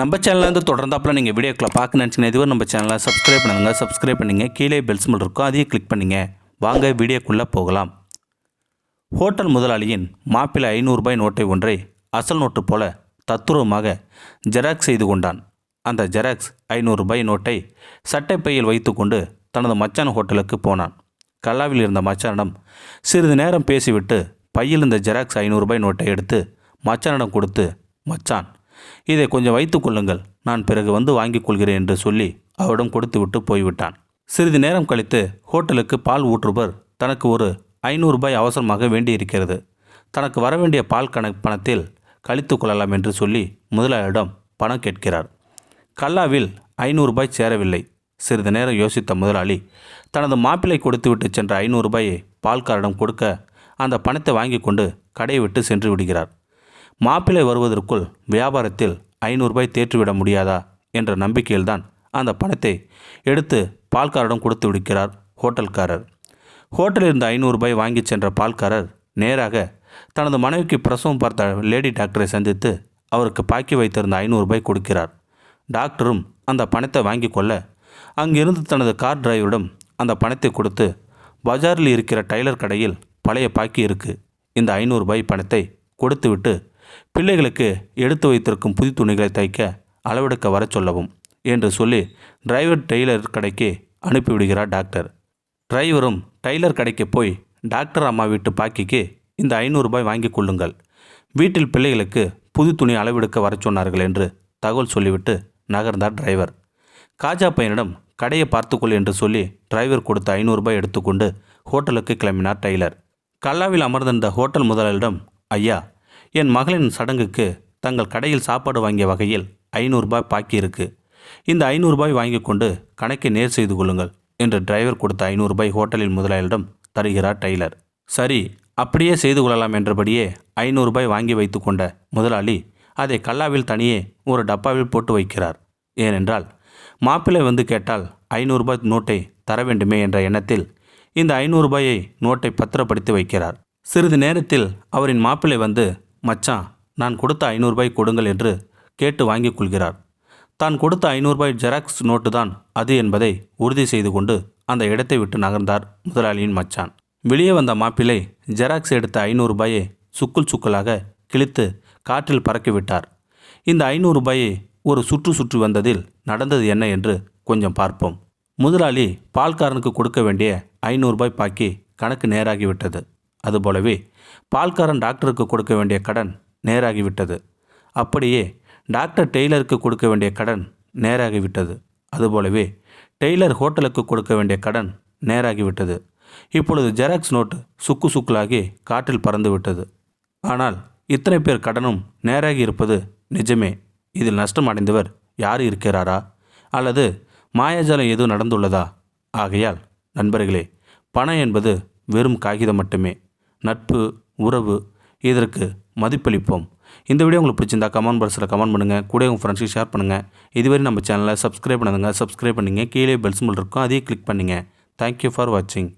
நம்ம சேனல்லேருந்து தொடர்ந்தாப்பில் நீங்கள் வீடியோக்களை பார்க்க நினச்சிங்கன்னா இதுவரை நம்ம சேனலை சப்ஸ்கிரைப் பண்ணுங்கள் சப்ஸ்கிரைப் பண்ணிங்க. கீழே பெல்ஸ் சிம்பிள் இருக்கும் அதையும் கிளிக் பண்ணிங்க. வாங்க வீடியோக்குள்ளே போகலாம். ஹோட்டல் முதலாளியின் மாப்பிள்ளை ஐநூறுரூபாய் நோட்டை ஒன்றை அசல் நோட்டு போல தத்துரூபமாக ஜெராக்ஸ் செய்து கொண்டான். அந்த ஜெராக்ஸ் ஐநூறுரூபாய் நோட்டை சட்டைப்பையில் வைத்துக்கொண்டு தனது மச்சான் ஹோட்டலுக்கு போனான். கல்லாவில் இருந்த மச்சானிடம் சிறிது நேரம் பேசிவிட்டு பையில் இருந்த ஜெராக்ஸ் ஐநூறுரூபாய் நோட்டை எடுத்து மச்சானிடம் கொடுத்து மச்சான் இதை கொஞ்சம் வைத்துக்கொள்ளுங்கள் நான் பிறகு வந்து வாங்கிக் கொள்கிறேன் என்று சொல்லி அவரிடம் கொடுத்துவிட்டு போய்விட்டான். சிறிது நேரம் கழித்து ஹோட்டலுக்கு பால் ஊற்றுபவர் தனக்கு ஒரு ஐநூறு ரூபாய் அவசரமாக வேண்டியிருக்கிறது. தனக்கு வரவேண்டிய பால் கணக்கு பணத்தில் கழித்து கொள்ளலாம் என்று சொல்லி முதலாளியிடம் பணம் கேட்கிறார். கல்லாவில் ஐநூறு ரூபாய் சேரவில்லை. சிறிது நேரம் யோசித்த முதலாளி தனது மாப்பிள்ளை கொடுத்துவிட்டு சென்ற ஐநூறு ரூபாயை பால்காரிடம் கொடுக்க அந்த பணத்தை வாங்கி கொண்டு கடையை விட்டு சென்று விடுகிறார். மாப்பிள்ளை வருவதற்குள் வியாபாரத்தில் ஐநூறுபாய் தேற்றுவிட முடியாதா என்ற நம்பிக்கையில்தான் அந்த பணத்தை எடுத்து பால்காரிடம் கொடுத்து விடுக்கிறார் ஹோட்டல்காரர். ஹோட்டலில் இருந்த ஐநூறுபாய் வாங்கி சென்ற பால்காரர் நேராக தனது மனைவிக்கு பிரசவம் பார்த்த லேடி டாக்டரை சந்தித்து அவருக்கு பாக்கி வைத்திருந்த ஐநூறுபாய் கொடுக்கிறார். டாக்டரும் அந்த பணத்தை வாங்கி கொள்ள அங்கிருந்து தனது கார் டிரைவரிடம் அந்த பணத்தை கொடுத்து பஜாரில் இருக்கிற டைலர் கடையில் பழைய பாக்கி இருக்கு. இந்த ஐநூறுபாய் பணத்தை கொடுத்துவிட்டு பிள்ளைகளுக்கு எடுத்து வைத்திருக்கும் புது துணிகளை தைக்க அளவெடுக்க வரச் சொல்லவும் என்று சொல்லி டிரைவர் டெய்லர் கடைக்கு அனுப்பிவிடுகிறார் டாக்டர். டிரைவரும் டெய்லர் கடைக்கு போய் டாக்டர் அம்மா வீட்டு பாக்கிக்கு இந்த ஐநூறுரூபாய் வாங்கி வாங்கிக் கொள்ளுங்கள். வீட்டில் பிள்ளைகளுக்கு புது துணி அளவெடுக்க வரச் சொன்னார்கள் என்று தகவல் சொல்லிவிட்டு நகர்ந்தார் டிரைவர். காஜா பையனிடம் கடையை பார்த்துக்கொள் என்று சொல்லி டிரைவர் கொடுத்த ஐநூறுரூபாய் எடுத்துக்கொண்டு ஹோட்டலுக்கு கிளம்பினார் டெய்லர். கல்லாவில் அமர்ந்திருந்த ஹோட்டல் முதலாளியிடம் ஐயா என் மகளின் சடங்குக்கு தங்கள் கடையில் சாப்பாடு வாங்கிய வகையில் ஐநூறுரூபாய் பாக்கி இருக்கு. இந்த ஐநூறுரூபாய் வாங்கி கொண்டு கணக்கை நேர் செய்து கொள்ளுங்கள் என்று டிரைவர் கொடுத்த ஐநூறுரூபாய் ஹோட்டலின் முதலாளியிடம் தருகிறார் டெய்லர். சரி அப்படியே செய்து கொள்ளலாம் என்றபடியே ஐநூறுரூபாய் வாங்கி வைத்து கொண்ட முதலாளி அதை கல்லாவில் தனியே ஒரு டப்பாவில் போட்டு வைக்கிறார். ஏனென்றால் மாப்பிள்ளை வந்து கேட்டால் ஐநூறுரூபாய் நோட்டை தர வேண்டுமே என்ற எண்ணத்தில் இந்த ஐநூறுரூபாயை நோட்டை பத்திரப்படுத்தி வைக்கிறார். சிறிது நேரத்தில் அவரின் மாப்பிள்ளை வந்து மச்சான் நான் கொடுத்த ஐநூறுபாய் கொடுங்கள் என்று கேட்டு வாங்கிக் கொள்கிறார். தான் கொடுத்த ஐநூறுபாய் ஜெராக்ஸ் நோட்டு தான் அது என்பதை உறுதி செய்து கொண்டு அந்த இடத்தை விட்டு நகர்ந்தார் முதலாளியின் மச்சான். வெளியே வந்த மாப்பிள்ளை ஜெராக்ஸ் எடுத்த ஐநூறு ரூபாயை சுக்குள் சுக்குலாக கிழித்து காற்றில் பறக்கிவிட்டார். இந்த ஐநூறு ரூபாயை ஒரு சுற்று சுற்றி வந்ததில் நடந்தது என்ன என்று கொஞ்சம் பார்ப்போம். முதலாளி பால்காரனுக்கு கொடுக்க வேண்டிய ஐநூறுபாய் பாக்கி கணக்கு நேராகிவிட்டது. அதுபோலவே பால்காரன் டாக்டருக்கு கொடுக்க வேண்டிய கடன் நேராகிவிட்டது. அப்படியே டாக்டர் டெய்லருக்கு கொடுக்க வேண்டிய கடன் நேராகிவிட்டது. அதுபோலவே டெய்லர் ஹோட்டலுக்கு கொடுக்க வேண்டிய கடன் நேராகிவிட்டது. இப்பொழுது ஜெராக்ஸ் நோட்டு சுக்கு சுக்குலாகி காற்றில் பறந்து விட்டது ஆனால் இத்தனை பேர் கடனும் நேராகி இருப்பது நிஜமே. இதில் நஷ்டம் அடைந்தவர் யார் இருக்கிறாரா? அல்லது மாயாஜாலம் எதுவும் நடந்துள்ளதா? ஆகையால் நண்பர்களே பணம் என்பது வெறும் காகிதம் மட்டுமே. நட்பு உறவு இதற்கு மதிப்பளிப்போம். இந்த வீடியோ உங்களுக்கு பிடிச்சிருந்தா கமெண்ட் பாக்ஸில் கமெண்ட் பண்ணுங்கள் கூட உங்கள் ஃப்ரெண்ட்ஸுக்கு ஷேர் பண்ணுங்கள் இதுவரை நம்ம சேனலை சப்ஸ்கிரைப் பண்ணுங்க சப்ஸ்கிரைப் பண்ணிங்க. கீழே பெல்ஸ் சிம்பிள் இருக்கும். அதையும் கிளிக் பண்ணுங்கள் தேங்க்யூ ஃபார் வாட்சிங்